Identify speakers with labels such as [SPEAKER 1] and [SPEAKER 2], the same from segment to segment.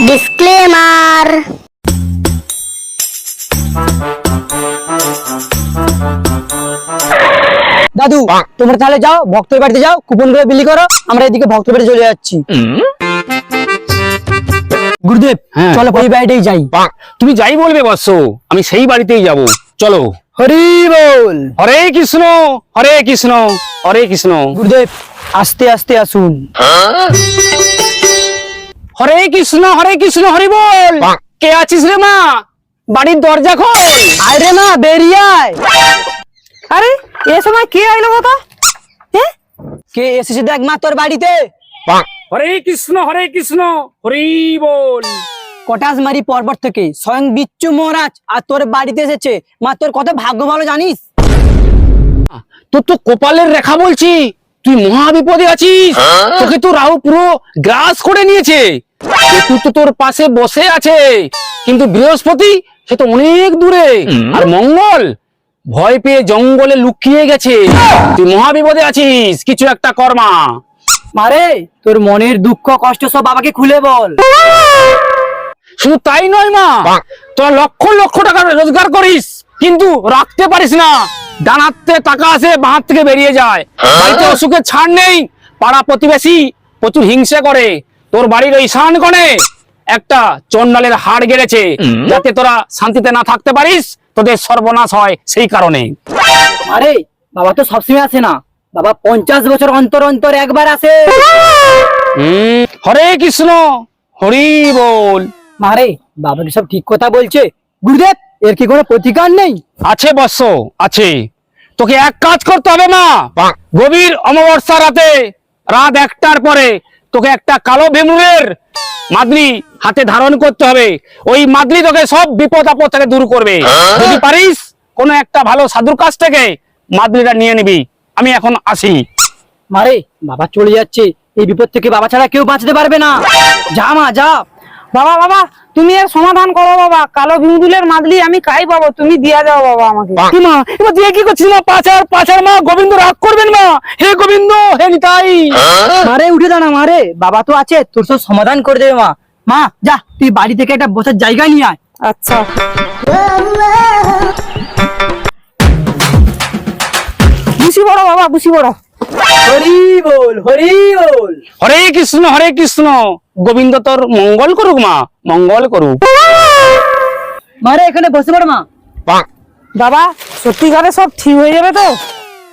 [SPEAKER 1] Disclaimer
[SPEAKER 2] दादू हाँ। तुम्हारे ताले जाओ भक्त बैठते जाओ कूपन गए बिल्ली करो हमारे दिखे भक्त बैठे चले जा हम्म। गुरुदेव हाँ। चलो कोई बैठे ही जाई हाँ।
[SPEAKER 3] तुम जाई बोल बसो हमें सही बाड़ी ते ही जाबो चलो
[SPEAKER 2] हरि बोल
[SPEAKER 3] हरे कृष्ण हरे कृष्ण हरे कृष्ण
[SPEAKER 2] गुरुदेव आस्ते आस्ते आसुन हाँ?
[SPEAKER 3] হরে কৃষ্ণ হরে কৃষ্ণ হরি বল কে আছিস রে মা বাড়ির দরজা খোল
[SPEAKER 2] রে না বেরিয়ায়
[SPEAKER 1] আরে এ সময় কে আইলো বাবা
[SPEAKER 2] কে এসেছে দেখ মা তোর বাড়িতে
[SPEAKER 3] হরে কৃষ্ণ হরে কৃষ্ণ হরি বল
[SPEAKER 2] মারি পর্বত থেকে স্বয়ং বিচ্ছু মহারাজ আর তোর বাড়িতে এসেছে মা তোর কত ভাগ্য ভালো জানিস
[SPEAKER 3] তোর তো কপালের রেখা বলছি তুই মহা বিপদে আছিস হ্যাঁ? তোকে তো রাহু পুরো গ্রাস করে নিয়েছে কেতু তো তোর পাশে বসে আছে কিন্তু বৃহস্পতি সে তো অনেক দূরে আর মঙ্গল ভয় পেয়ে জঙ্গলে লুকিয়ে গেছে তুই মহাবিপদে আছিস কিছু একটা কর্মা
[SPEAKER 2] মারে তোর মনের দুঃখ কষ্ট সব বাবাকে খুলে বল
[SPEAKER 3] শুধু তাই নয় মা তোর লক্ষ লক্ষ টাকা রোজগার করিস কিন্তু রাখতে পারিস না ডানাতে টাকা আসে বাঁ থেকে বেরিয়ে যায় বাড়িতে অসুখের ছাড় নেই পাড়া প্রতিবেশী প্রচুর হিংসা করে তোর বাড়ির ওই শান একটা চন্ডালের হাড় গেড়েছে যাতে তোরা শান্তিতে না থাকতে পারিস তোদের সর্বনাশ হয় সেই কারণে
[SPEAKER 2] আরে বাবা তো সবসময় আসে না বাবা পঞ্চাশ বছর অন্তর অন্তর একবার আসে
[SPEAKER 3] হরে কৃষ্ণ হরি বল
[SPEAKER 2] মারে বাবা কি সব ঠিক কথা বলছে গুরুদেব এর কি কোনো প্রতিকার নেই
[SPEAKER 3] আছে বস আছে তোকে এক কাজ করতে হবে না গভীর অমাবস্যা রাতে রাত একটার পরে তোকে একটা কালো ভেমুরের মাদলি হাতে ধারণ করতে হবে ওই মাদলি তোকে সব বিপদ আপদ থেকে দূর করবে যদি পারিস কোনো একটা ভালো সাধুর কাছ থেকে মাদলিটা নিয়ে নিবি আমি এখন আসি
[SPEAKER 2] মারে বাবা চলে যাচ্ছে এই বিপদ থেকে বাবা ছাড়া কেউ বাঁচতে পারবে না যা মা যা
[SPEAKER 1] বাবা বাবা তুমি এর সমাধান করো বাবা কালো ভিঙ্গুলের মাদলি আমি খাই বাবা তুমি দিয়া যাও বাবা আমাকে
[SPEAKER 2] মা এবার দিয়ে কি করছিস মা পাচার পাচার মা গোবিন্দ রাগ করবেন মা হে গোবিন্দ হে নিতাই আরে হ্যাঁ? উঠে দাঁড়া মারে বাবা তো আছে তোর সব সমাধান করে দেবে মা মা যা তুই বাড়ি থেকে একটা বসার জায়গা নিয়ে আয় আচ্ছা বুঝি বড় বাবা বুঝি বড়
[SPEAKER 3] হরে কৃষ্ণ হরে কৃষ্ণ গোবিন্দ তোর মঙ্গল করুক মা মঙ্গল করুক
[SPEAKER 2] মারে এখানে বসে পড় মা
[SPEAKER 1] বাবা সত্যি ঘরে সব ঠিক হয়ে যাবে তো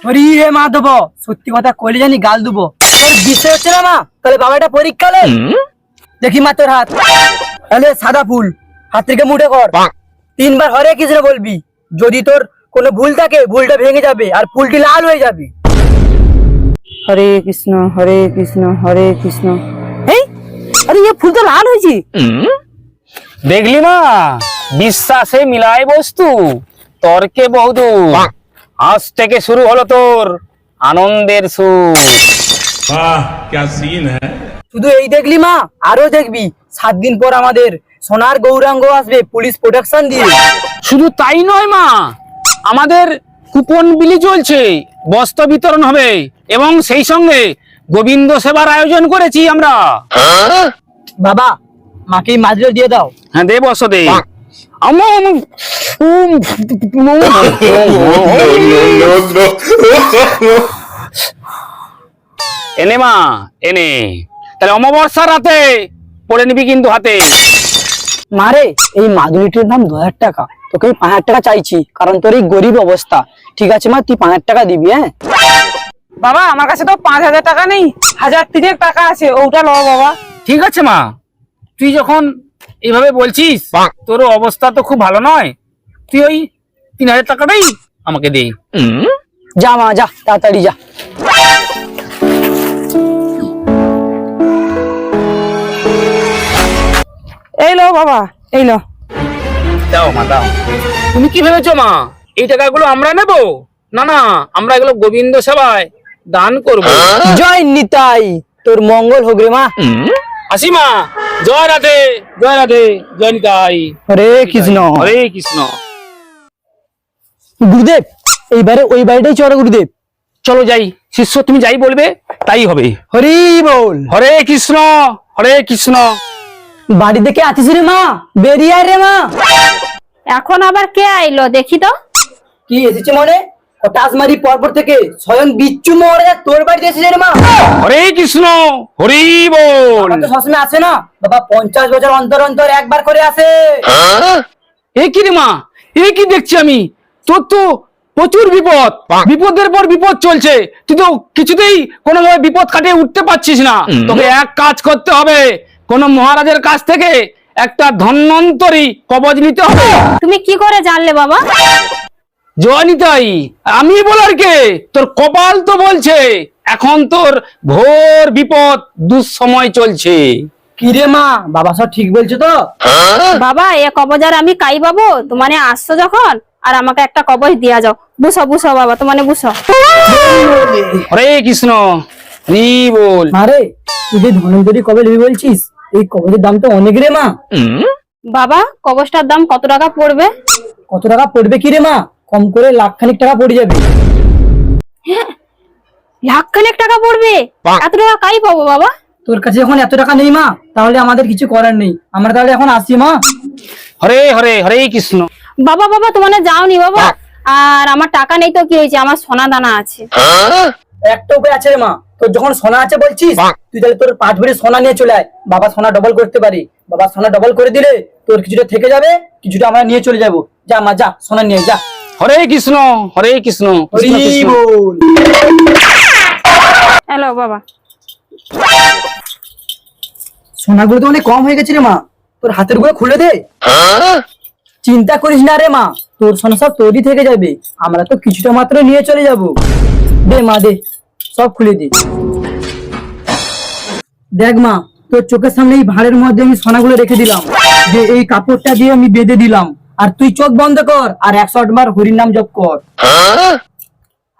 [SPEAKER 2] হরি রে মা দেবো সত্যি কথা কইলে জানি গাল দেবো বিষয় হচ্ছে না মা তাহলে বাবাটা পরীক্ষা লে দেখি মা তোর হাত তাহলে সাদা ফুল হাত থেকে মুঠে কর তিনবার হরে কৃষ্ণ বলবি যদি তোর কোনো ভুল থাকে ভুলটা ভেঙে যাবে আর ফুলটি লাল হয়ে যাবে
[SPEAKER 1] হরে কৃষ্ণ হরে কৃষ্ণ হরে কৃষ্ণ এই আরে ইয়ে ফুল তো লাল হয়েছে
[SPEAKER 3] দেখলি মা বিশ্বাসে মিলায় বস্তু তর্কে বহুদূর আজ থেকে শুরু হলো তোর আনন্দের সুর
[SPEAKER 4] হ্যাঁ?
[SPEAKER 2] শুধু এই দেখলি মা আরো দেখবি সাত দিন পর আমাদের সোনার গৌরাঙ্গ আসবে পুলিশ প্রোটেকশন দিয়ে
[SPEAKER 3] শুধু তাই নয় মা আমাদের কুপন বিলি চলছে বস্ত্র বিতরণ হবে এবং সেই সঙ্গে গোবিন্দ সেবার আয়োজন করেছি আমরা
[SPEAKER 2] বাবা মাকে মাছগুলো দিয়ে দাও
[SPEAKER 3] হ্যাঁ দে বস দে এনে মা এনে তাহলে অমাবস্যার রাতে পড়ে নিবি কিন্তু হাতে
[SPEAKER 2] মারে এই মাদুরিটির দাম দু হাজার টাকা তোকে আমি পাঁচ টাকা চাইছি কারণ তোর এই গরিব অবস্থা ঠিক আছে মা তুই পাঁচ টাকা দিবি হ্যাঁ
[SPEAKER 1] বাবা আমার কাছে তো পাঁচ হাজার টাকা নেই হাজার তিনের টাকা আছে ওটা লো বাবা
[SPEAKER 3] ঠিক আছে মা তুই যখন এইভাবে বলছিস তোর অবস্থা তো খুব ভালো নয় তুই ওই তিন হাজার টাকাটাই আমাকে দে
[SPEAKER 2] যা মা যা তাড়াতাড়ি যা
[SPEAKER 1] এই লো বাবা এই লো
[SPEAKER 3] দাও মা দাও তুমি কি ভেবেছো মা এই টাকাগুলো আমরা নেব না না আমরা এগুলো গোবিন্দ সেবায় দান করব হ্যাঁ?
[SPEAKER 2] জয় নিতাই তোর মঙ্গল হোক রে মা
[SPEAKER 3] আসি মা জয় রাধে জয় রাধে জয় নিতাই হরে কৃষ্ণ হরে কৃষ্ণ
[SPEAKER 2] গুরুদেব এইবারে ওই বাড়িটাই চড়ো গুরুদেব
[SPEAKER 3] চলো যাই শিষ্য তুমি যাই বলবে তাই হবে হরি বল হরে কৃষ্ণ হরে কৃষ্ণ
[SPEAKER 2] বাড়ি থেকে আছিস রে মা বেরিয়ে রে মা
[SPEAKER 1] এখন আবার কে আইলো দেখি তো
[SPEAKER 2] কি এসেছে মনে তাজমারি পর্বত থেকে স্বয়ং বিচ্ছু মরে তোর বাড়িতে এসেছে রে মা
[SPEAKER 3] হরে কৃষ্ণ হরি বল
[SPEAKER 2] তো সবসময় আসে না বাবা পঞ্চাশ বছর অন্তর অন্তর একবার করে আসে হ্যাঁ?
[SPEAKER 3] এ কি রে মা এ কি দেখছি আমি তোর তো প্রচুর বিপদ বিপদের পর বিপদ চলছে তুই তো কিছুতেই কোনোভাবে বিপদ কাটিয়ে উঠতে পারছিস না তোকে এক কাজ করতে হবে কোন মহারাজের কাছ থেকে একটা ধন্যন্তরী কবজ নিতে হবে
[SPEAKER 1] তুমি কি করে জানলে বাবা
[SPEAKER 3] জয়নিতাই আমি বলার কে তোর কপাল তো বলছে এখন তোর ভোর বিপদ দুঃসময় চলছে
[SPEAKER 2] কিরে মা বাবা সব ঠিক বলছো তো
[SPEAKER 1] বাবা এ কবজ আর আমি কাই পাবো তোমার আসছো যখন আর আমাকে একটা কবজ দিয়া যাও বুঝো বুঝো বাবা তোমার বুঝো
[SPEAKER 3] হরে কৃষ্ণ হরি বল
[SPEAKER 2] আরে তুই ধনন্তরী কবে বলছিস এই কবজের দাম তো অনেক রে মা
[SPEAKER 1] বাবা কবজটার দাম কত টাকা পড়বে
[SPEAKER 2] কত টাকা পড়বে কি রে মা কম করে লাখ খানিক টাকা পড়ে যাবে
[SPEAKER 1] হ্যাঁ, লাখ খানিক টাকা পড়বে এত টাকা কাই পাবো বাবা
[SPEAKER 2] তোর কাছে এখন এত টাকা নেই মা তাহলে আমাদের কিছু করার নেই আমরা তাহলে এখন আসি মা
[SPEAKER 3] হরে হরে হরে কৃষ্ণ
[SPEAKER 1] বাবা বাবা তোমার যাওনি বাবা আর আমার টাকা নেই তো কি হয়েছে আমার সোনা দানা আছে
[SPEAKER 2] হ্যাঁ? একটা উপায় আছে রে মা তোর যখন সোনা আছে বলছিস তুই তাহলে তোর পাঁচ ভরি সোনা নিয়ে চলে আয় বাবা সোনা ডবল করতে পারি বাবা সোনা ডবল করে দিলে তোর কিছুটা থেকে যাবে কিছুটা আমরা নিয়ে চলে যাব যা মা যা সোনা নিয়ে যা
[SPEAKER 3] হরে কৃষ্ণ হরে কৃষ্ণ
[SPEAKER 1] হ্যালো বাবা
[SPEAKER 2] সোনাগুলো তো অনেক কম হয়ে গেছে রে মা তোর হাতের গুলো খুলে দে হ্যাঁ? চিন্তা করিস না রে মা তোর সোনা সব তৈরি থেকে যাবে আমরা তো কিছুটা মাত্র নিয়ে চলে যাব দে মা দে সব খুলে দিই দেখ মা তোর চোখের সামনে এই ভাঁড়ের মধ্যে আমি সোনাগুলো রেখে দিলাম যে এই কাপড়টা দিয়ে আমি বেঁধে দিলাম আর তুই চোখ বন্ধ কর আর একশো আটবার হরির নাম জপ কর হ্যাঁ?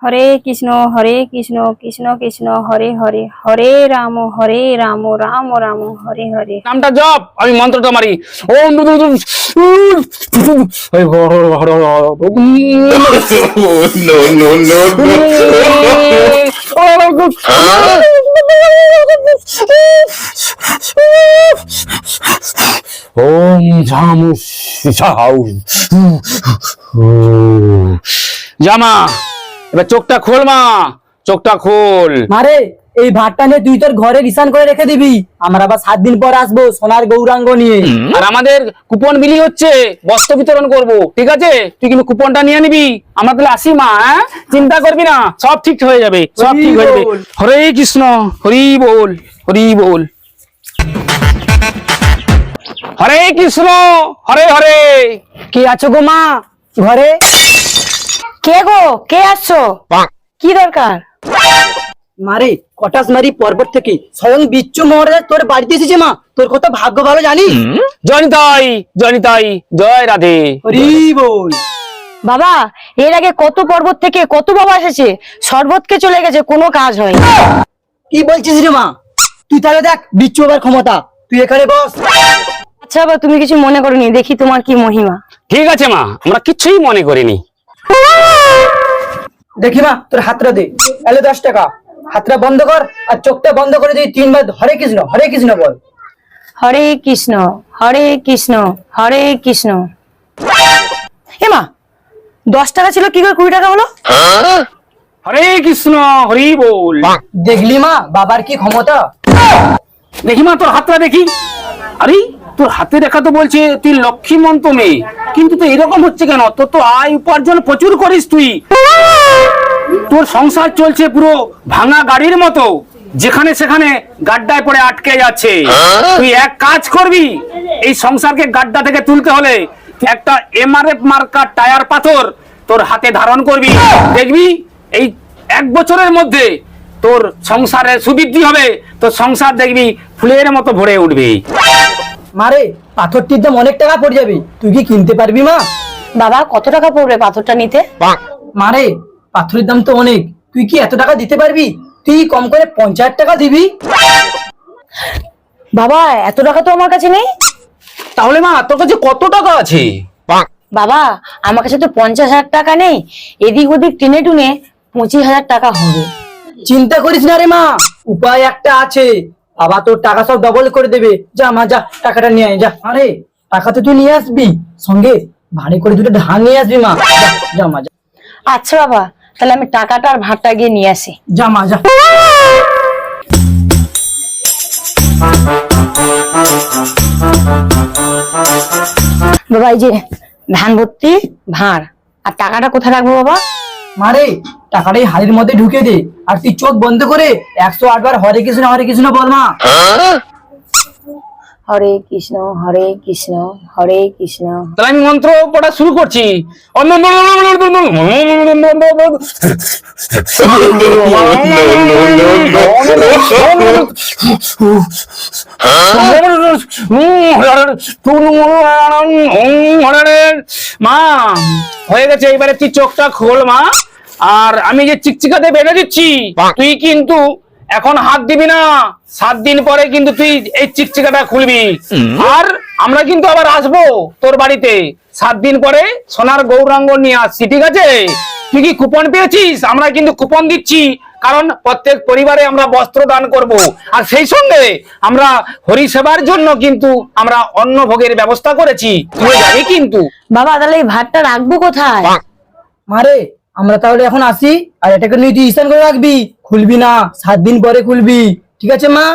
[SPEAKER 1] হরে কৃষ্ণ হরে কৃষ্ণ কৃষ্ণ কৃষ্ণ হরে হরে হরে রাম হরে রাম রাম রাম হরে হরে
[SPEAKER 3] নামটা জপ আমি মন্ত্রটা মারি ওম ঝামু জামা এবার চোখটা খোল মা চোখটা খোল
[SPEAKER 2] মারে এই ভাতটা নিয়ে তুই তোর ঘরে রিসান করে রেখে দিবি আমরা আবার সাত দিন পর আসবো সোনার গৌরাঙ্গ নিয়ে
[SPEAKER 3] আর আমাদের কুপন বিলি হচ্ছে বস্ত্র বিতরণ করব ঠিক আছে তুই কিন্তু কুপনটা নিয়ে নিবি আমরা তাহলে আসি মা হ্যাঁ চিন্তা করবি না সব ঠিক হয়ে যাবে সব ঠিক হয়ে যাবে হরে কৃষ্ণ হরি বল হরি বল হরে কৃষ্ণ হরে হরে
[SPEAKER 2] কে আছো গো মা ঘরে
[SPEAKER 1] কে গো কে আসছো কি দরকার
[SPEAKER 2] মারে কটাস মারি পর্বত থেকে স্বয়ং বিচ্ছু মহারাজ তোর বাড়িতে এসেছে মা তোর কত ভাগ্য ভালো জানি
[SPEAKER 3] জনিতাই জনিতাই জয় রাধে হরি বল
[SPEAKER 1] বাবা এর আগে কত পর্বত থেকে কত বাবা এসেছে শরবতকে চলে গেছে কোনো কাজ হয়
[SPEAKER 2] কি বলছিস রে মা তুই তাহলে দেখ বিচ্ছু বাবার ক্ষমতা তুই এখানে বস
[SPEAKER 1] আচ্ছা বাবা তুমি কিছু মনে করনি দেখি তোমার কি মহিমা
[SPEAKER 3] ঠিক আছে মা আমরা কিছুই মনে করিনি
[SPEAKER 2] দেখি মা তোর হাতটা দে এলো দশ টাকা হাতটা বন্ধ কর আর চোখটা বন্ধ করে দিই তিনবার হরে কৃষ্ণ হরে কৃষ্ণ বল
[SPEAKER 1] হরে কৃষ্ণ হরে কৃষ্ণ হরে কৃষ্ণ মা দশ টাকা ছিল কি করে কুড়ি টাকা হলো
[SPEAKER 3] হরে কৃষ্ণ হরি বল
[SPEAKER 2] দেখলি মা বাবার কি ক্ষমতা
[SPEAKER 3] দেখি মা তোর হাতটা দেখি আরে তোর হাতের রেখা তো বলছে তুই লক্ষ্মীমন্ত মেয়ে কিন্তু তো এরকম হচ্ছে কেন তোর তো আয় উপার্জন প্রচুর করিস তুই তোর সংসার চলছে পুরো ভাঙা গাড়ির মতো যেখানে সেখানে গাড্ডায় পড়ে আটকে যাচ্ছে হ্যাঁ? তুই এক কাজ করবি এই সংসারকে গাড্ডা থেকে তুলতে হলে একটা এমআরএফ মার্কার টায়ার পাথর তোর হাতে ধারণ করবি দেখবি এই এক বছরের মধ্যে তোর সংসারে সুবৃদ্ধি হবে তোর সংসার দেখবি ফুলের মতো ভরে উঠবে
[SPEAKER 2] মারে পাথরটির দাম অনেক টাকা পড়ে যাবে তুই কি কিনতে পারবি মা
[SPEAKER 1] বাবা কত টাকা পড়বে পাথরটা নিতে
[SPEAKER 2] মারে পাথরের দাম তো অনেক তুই কি এত টাকা দিতে পারবি তুই কম করে পঞ্চাশ টাকা দিবি
[SPEAKER 1] বাবা এত টাকা তো আমার কাছে নেই
[SPEAKER 3] তাহলে মা তোর কাছে কত টাকা আছে
[SPEAKER 1] বাবা আমার কাছে তো পঞ্চাশ হাজার টাকা নেই এদিক ওদিক টেনে টুনে পঁচিশ হাজার টাকা হবে
[SPEAKER 2] চিন্তা করিস না রে মা উপায় একটা আছে বাবা তোর টাকা সব ডবল করে দেবে যা মা যা টাকাটা নিয়ে আয় যা আরে টাকা তো তুই নিয়ে আসবি সঙ্গে ভাড়ি করে দুটো ধান নিয়ে আসবি মা যা যা
[SPEAKER 1] মা যা আচ্ছা বাবা তাহলে আমি টাকাটা আর ভাতটা গিয়ে নিয়ে আসি যা মা যা বাবা এই যে ধান ভর্তি ভাঁড় আর টাকাটা কোথায় রাখবো বাবা
[SPEAKER 2] মারে টাকাটাই হাড়ির মধ্যে ঢুকে দে আর তুই চোখ বন্ধ করে একশো আটবার হরে কৃষ্ণ হরে কৃষ্ণ বল মা
[SPEAKER 1] হরে কৃষ্ণ হরে কৃষ্ণ হরে কৃষ্ণ
[SPEAKER 3] তাহলে আমি মন্ত্র পড়া শুরু করছি মা হয়ে গেছে এইবারে তুই চোখটা খোল মা আর আমি যে চিকচিকাতে বেঁধে দিচ্ছি তুই কিন্তু এখন হাত দিবি না সাত দিন পরে কিন্তু তুই এই চিকচিকাটা খুলবি আর আমরা কিন্তু আবার আসবো তোর বাড়িতে সাত দিন পরে সোনার গৌরাঙ্গ নিয়ে আসছি ঠিক আছে তুই কি কুপন পেয়েছিস আমরা কিন্তু কুপন দিচ্ছি কারণ প্রত্যেক পরিবারে আমরা বস্ত্র দান করব আর সেই সঙ্গে আমরা হরি সেবার জন্য কিন্তু আমরা অন্ন ভোগের ব্যবস্থা করেছি কিন্তু
[SPEAKER 1] বাবা তাহলে এই ভাতটা রাখবো কোথায়
[SPEAKER 2] মারে আমরা তাহলে এখন আসি আর এটাকে নিয়ে তুই স্নান করে রাখবি খুলবি না সাত দিন পরে খুলবি ঠিক আছে মা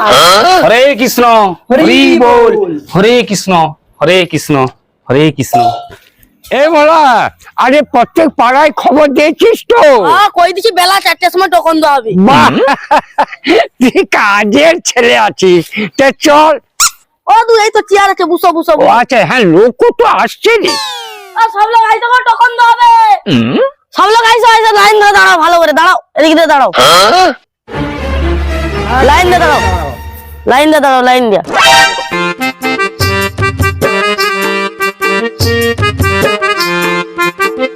[SPEAKER 3] হরে কৃষ্ণ হরে বল হরে কৃষ্ণ হরে কৃষ্ণ হরে কৃষ্ণ
[SPEAKER 4] এ আরে প্রত্যেক পাড়ায় খবর দিয়েছিস তো
[SPEAKER 1] কই বেলা সময় টোকন দেওয়া হবে
[SPEAKER 4] কাজের ছেলে আছিস চল
[SPEAKER 1] ও এই তো চেয়ার
[SPEAKER 4] আচ্ছা হ্যাঁ লোক তো আসছে
[SPEAKER 1] টোকন দেওয়া হবে দাঁড়াও ভালো করে দাঁড়াও এদিকে দাঁড়াও লাইন দিয়ে দাঁড়াও লাইন দিয়ে দাঁড়াও লাইন দিয়া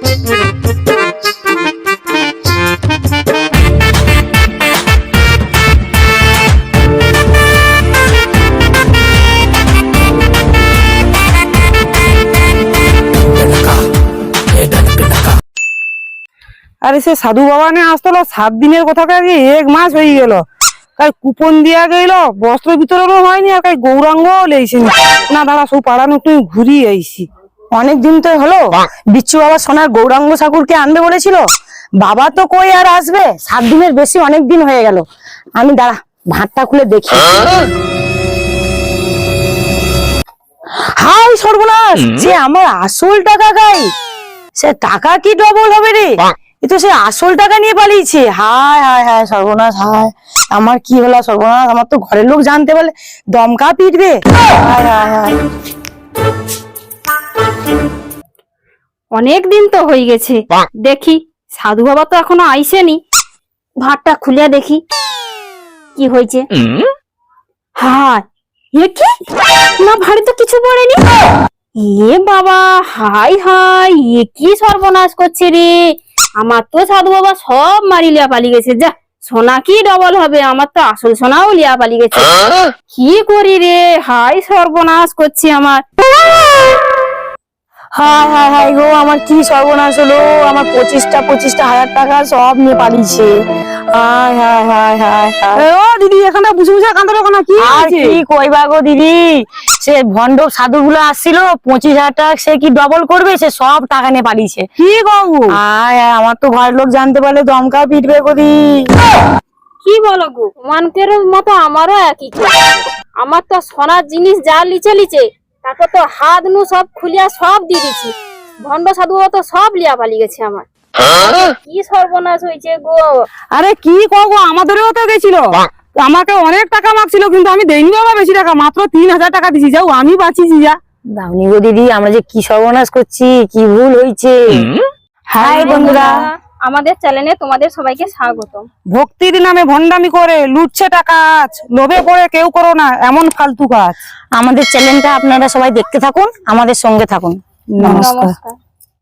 [SPEAKER 1] Thank you. আরে সে সাধু বাবা নিয়ে আসতো সাত দিনের কথা এক মাস হয়ে গেল তাই কুপন দিয়া গেল বস্ত্র বিতরণও হয়নি আর কাই গৌরাঙ্গ লেগেছে না দাঁড়া সব পাড়ানো একটু ঘুরি আইসি অনেক দিন তো হলো বিচ্ছু বাবা সোনার গৌরাঙ্গ ঠাকুরকে আনবে বলেছিল বাবা তো কই আর আসবে সাত দিনের বেশি অনেক দিন হয়ে গেল আমি দাঁড়া ভাতটা খুলে দেখি হাই সর্বনাশ যে আমার আসল টাকা গাই সে টাকা কি ডবল হবে রে এ তো সে আসল টাকা নিয়ে পালিয়েছে হায় হায় হায় সর্বনাশ হায় আমার কি হলো সর্বনাশ আমার তো ঘরের লোক জানতে পারলে দমকা পিটবে হায় হায় হায় অনেক দিন তো হয়ে গেছে দেখি সাধু বাবা তো এখনো আইসেনি ভাতটা খুলে দেখি কি হয়েছে হায় এ কি না ভাড়ি তো কিছু পড়েনি এ বাবা হাই হাই এ কি সর্বনাশ করছে রে আমার তো সাধু বাবা সব মারি লিয়া পালি গেছে যা সোনা কি ডবল হবে আমার তো আসল সোনাও লিয়া পালি গেছে হ্যাঁ? কি করি রে হাই সর্বনাশ করছি আমার হায় হায় হায় গো আমার কি সর্বনাশ হলো আমার পঁচিশটা পঁচিশটা হাজার টাকা সব নিয়ে পালিয়েছে ও দিদি এখানটা বুঝে বুঝে কইবা গো দিদি সে আসছিল পঁচিশ হাজার টাকা সে কি ডবল করবে সে সব টাকা নিয়ে পালিয়েছে কি গো আমার তো ঘরের লোক জানতে পারলে দমকা পিটবে গদি কি বলো গো মানকের মতো আমারও একই আমার তো সোনার জিনিস যা লিচে লিচে তারপর তো হাত নু সব খুলিয়া সব দিয়ে দিছি ভণ্ড সাধু তো সব লিয়া পালি গেছে আমার হ্যাঁ? কি সর্বনাশ হয়েছে গো আরে কি কগো আমাদেরও তো গেছিল আমাকে অনেক টাকা মাগছিল কিন্তু আমি দেইনি আমার বেশি টাকা মাত্র তিন হাজার টাকা দিছি যাও আমি বাঁচিছি যা দাউনি গো দিদি আমরা যে কি সর্বনাশ করছি কি ভুল হয়েছে হাই বন্ধুরা আমাদের চ্যানেলে তোমাদের সবাইকে স্বাগত ভক্তির নামে ভন্ডামি করে লুটছে টাকা আজ লোভে পড়ে কেউ করো না এমন ফালতু কাজ আমাদের চ্যানেলটা আপনারা সবাই দেখতে থাকুন আমাদের সঙ্গে থাকুন নমস্কার